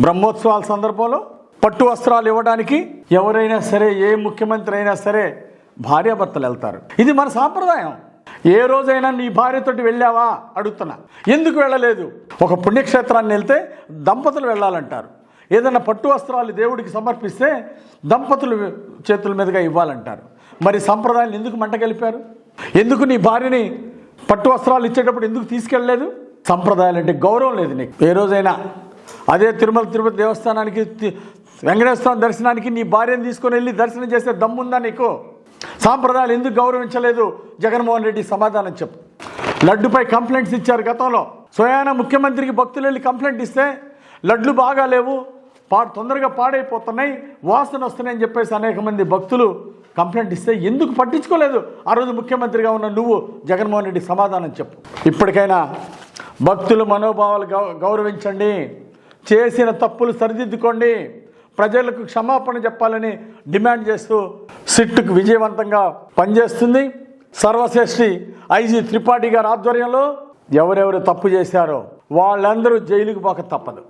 బ్రహ్మోత్సవాల సందర్భంలో పట్టు వస్త్రాలు ఇవ్వడానికి ఎవరైనా సరే ఏ ముఖ్యమంత్రి అయినా సరే భార్యాభర్తలు వెళ్తారు. ఇది మన సాంప్రదాయం. ఏ రోజైనా నీ భార్యతోటి వెళ్ళావా? అడుగుతున్నా. ఎందుకు వెళ్ళలేదు? ఒక పుణ్యక్షేత్రాన్ని వెళ్తే దంపతులు వెళ్ళాలంటారు. ఏదైనా పట్టు వస్త్రాలు దేవుడికి సమర్పిస్తే దంపతులు చేతుల మీదుగా ఇవ్వాలంటారు. మరి సంప్రదాయాన్ని ఎందుకు మంటగలిపారు ఎందుకు నీ భార్యని పట్టు వస్త్రాలు ఇచ్చేటప్పుడు ఎందుకు తీసుకెళ్ళలేదు? సంప్రదాయాలు అంటే గౌరవం లేదు నీకు. ఏ రోజైనా అదే తిరుమల తిరుపతి దేవస్థానానికి తి- వెంకటేశ్వర దర్శనానికి నీ భార్యను తీసుకొని వెళ్ళి దర్శనం చేస్తే దమ్ముందా నీకు? సాంప్రదాయాలు ఎందుకు గౌరవించలేదు? జగన్మోహన్ రెడ్డి సమాధానం చెప్పు. లడ్డుపై కంప్లైంట్స్ ఇచ్చారు గతంలో. స్వయాన ముఖ్యమంత్రికి భక్తులు వెళ్ళి కంప్లైంట్ ఇస్తే లడ్లు బాగా లేవు పా తొందరగా పాడైపోతున్నాయి వాసన వస్తున్నాయని చెప్పేసి అనేక మంది భక్తులు కంప్లైంట్ ఇస్తే ఎందుకు పట్టించుకోలేదు? ఆ రోజు ముఖ్యమంత్రిగా ఉన్న నువ్వు జగన్మోహన్ రెడ్డి సమాధానం చెప్పు. ఇప్పటికైనా భక్తుల మనోభావాలు గౌ- గౌరవించండి. చేసిన తప్పులు సరిదిద్దుకోండి. ప్రజలకు క్షమాపణ చెప్పాలని డిమాండ్ చేస్తూ సిట్టుకు విజయవంతంగా పనిచేస్తుంది. సర్వశ్రేష్ఠి ఐజీ త్రిపాఠి గారి ఆధ్వర్యంలో ఎవరెవరు తప్పు చేశారో వాళ్ళందరూ జైలుకు పోక తప్పదు.